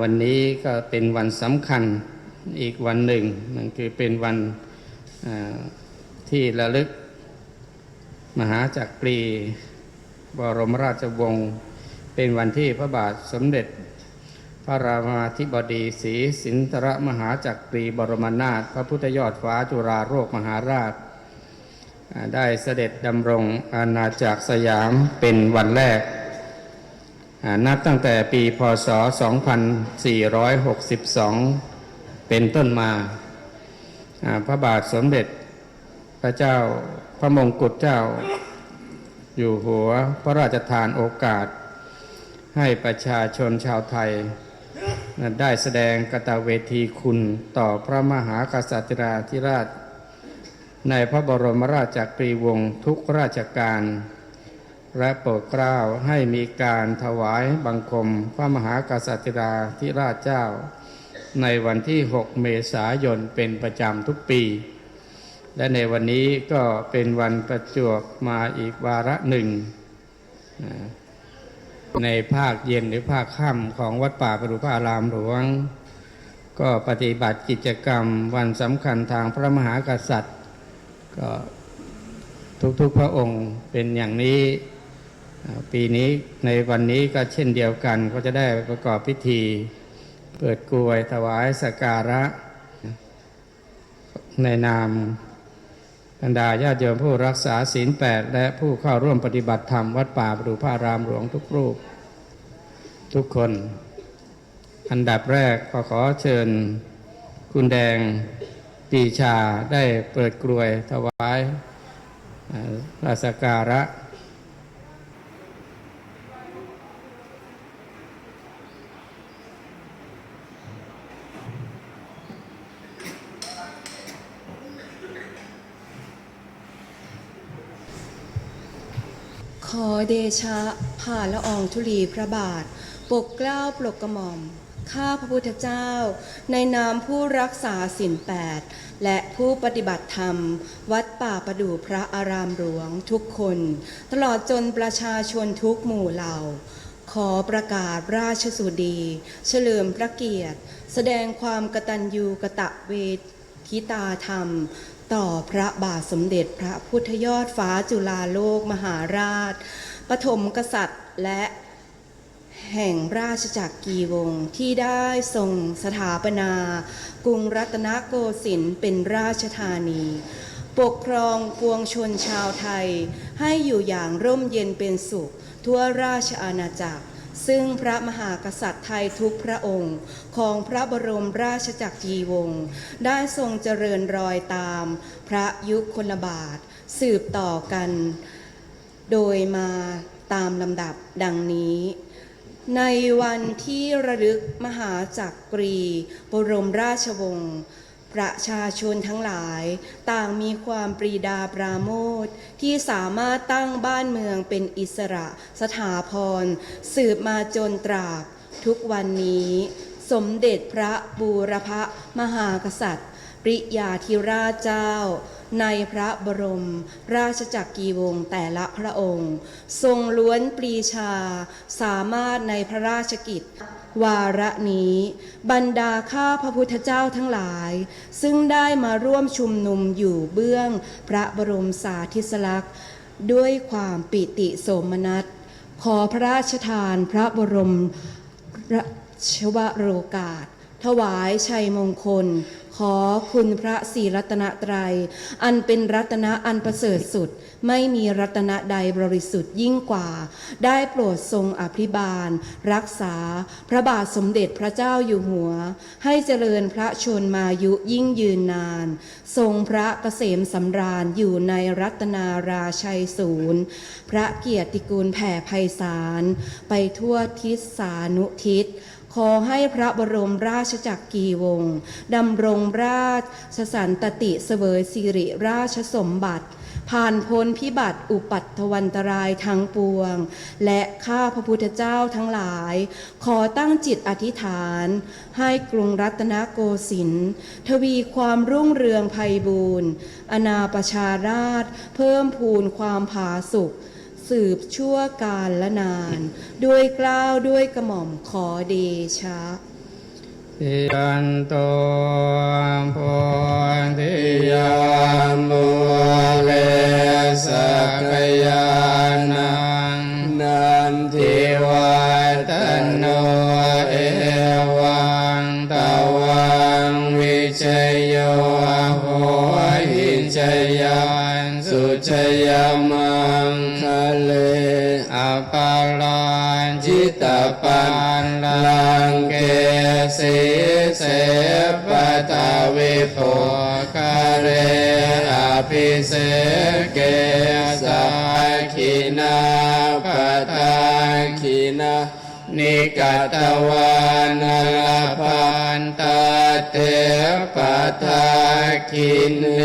วันนี้ก็เป็นวันสำคัญอีกวันหนึ่งนั่นคือเป็นวันที่ระลึก มหาจักรี บรมราชวงศ์เป็นวันที่พระบาทสมเด็จ พระรามาธิบดีศรีสินธรมหาจักรีบรมนาถพระพุทธยอดฟ้าจุฬาโลกมหาราช ได้เสด็จดำรงอาณาจักรสยามเป็นวันแรก นับตั้งแต่ปีพศ 2462 เป็นต้นมา พระบาทสมเด็จพระเจ้าพระมงกุฎเจ้า อยู่หัวพระราชทานโอกาส ให้ประชาชนชาวไทย ได้แสดงกตเวทีคุณต่อพระมหากษัตริยาธิราช ในพระบรมราชกรีวงศ์ทุกราชการ และโปรดเกล้าให้มีการถวายบังคมพระมหากษัตริยาธิราชเจ้า ในวันที่ 6 เมษายนเป็นประจำทุกปี และในวันนี้ก็เป็นวันประจวบมาอีกวาระหนึ่ง ในภาคเย็นหรือภาคค่ำของวัดป่าประดูพระอารามหลวง ก็ปฏิบัติกิจกรรมวันสำคัญทางพระมหากษัตริย์ ก็ทุกๆพระองค์เป็นอย่างนี้ ปีนี้ในวันนี้ก็เช่นเดียวกันก็จะได้ประกอบพิธี เปิดกลวยถวายสักการะ ในนามบรรดาญาติโยมผู้รักษาศีลแปดและผู้เข้าร่วมปฏิบัติธรรมวัดป่าปรูพระอารามหลวงทุกรูป ทุกคน อันดับแรกก็ขอเชิญคุณแดงปีชาได้เปิดกลวยถวายราชการะ อเดชะผ่าละอองธุลีพระบาท ปกเกล้าปลกกระหม่อม ข้าพระพุทธเจ้า ในนามผู้รักษาศีลแปดและผู้ปฏิบัติธรรม วัดป่าประดู่พระอารามหลวงทุกคน ตลอดจนประชาชนทุกหมู่เหล่า ขอประกาศราชสุดี เฉลิมพระเกียรติ แสดงความกตัญญูกะตะเวท ตาธรรม ต่อพระบาทสมเด็จพระพุทธยอดฟ้าจุฬาโลกมหาราช ปฐมกษัตริย์และแห่งราชจักรกีวงศ์ที่ได้ทรงสถาปนา กรุงรัตนโกสินทร์เป็นราชธานี ปกครองปวงชนชาวไทย ให้อยู่อย่างร่มเย็นเป็นสุข ทั่วราชอาณาจักร ซึ่งพระมหากษัตริย์ไทยทุกพระองค์ของพระบรมราชจักรีวงศ์ได้ทรงเจริญรอยตาม พระยุคลบาท สืบต่อกัน โดยมาตามลำดับดังนี้ ในวันที่ระลึกมหาจักรี บรมราชวงศ์ ประชาชนทั้งหลายต่างมีความปรีดาปราโมทที่สามารถตั้งบ้านเมืองเป็นอิสระสถาพร สืบมาจนตราบทุกวันนี้ สมเด็จพระบูรพมหากษัตริย์ ปริยาธิราชเจ้า ในพระบรม ราชจักรีวงศ์แต่ละพระองค์ ทรงล้วนปรีชา สามารถในพระราชกิจ วาระนี้ บรรดาข้าพระพุทธเจ้าทั้งหลาย ซึ่งได้มาร่วมชุมนุมอยู่เบื้องพระบรมสาธิสลักษณ์ ด้วยความปิติโสมนัส ขอพระราชทานพระบรมราชวโรกาส ถวายชัยมงคล ขอคุณพระศีรัตนตรัย อันเป็นรัตนะอันประเสริฐสุด ไม่มีรัตนะใดบริสุทธิ์ยิ่งกว่า ได้โปรดทรงอภิบาล รักษา พระบาทสมเด็จพระเจ้าอยู่หัว ให้เจริญพระชนมายุยิ่งยืนนาน ทรงพระเกษมสำราญอยู่ในรัตนาราชัยศูนย์ พระเกียรติกูลแผ่ไพศาล ไปทั่วทิศสานุทิศ ขอให้พระบรมราชจักรีวงศ์ดำรงราชสันตติเสวยสิริราชสมบัติ ผ่านพ้นพิบัติอุปัตถวันตรายทั้งปวง และข้าพระพุทธเจ้าทั้งหลาย ขอตั้งจิตอธิษฐาน ให้กรุงรัตนโกสินทร์ทวีความรุ่งเรืองไพบูรณ์อนาประชาราช เพิ่มพูนความผาสุก สืบชั่วการละนาน ด้วยกล้าวด้วยกระหม่อมขอเดชะทิยันโตโพธิยามุเลสกยานังนันทิวัตโนเอวังตวังวิชยโยโหหิชยันสุชยม เสปตาวิโภคาเรอภิเสเกสักขินาปตาขินานิกาตวานาลพันตาเตปตาคินเน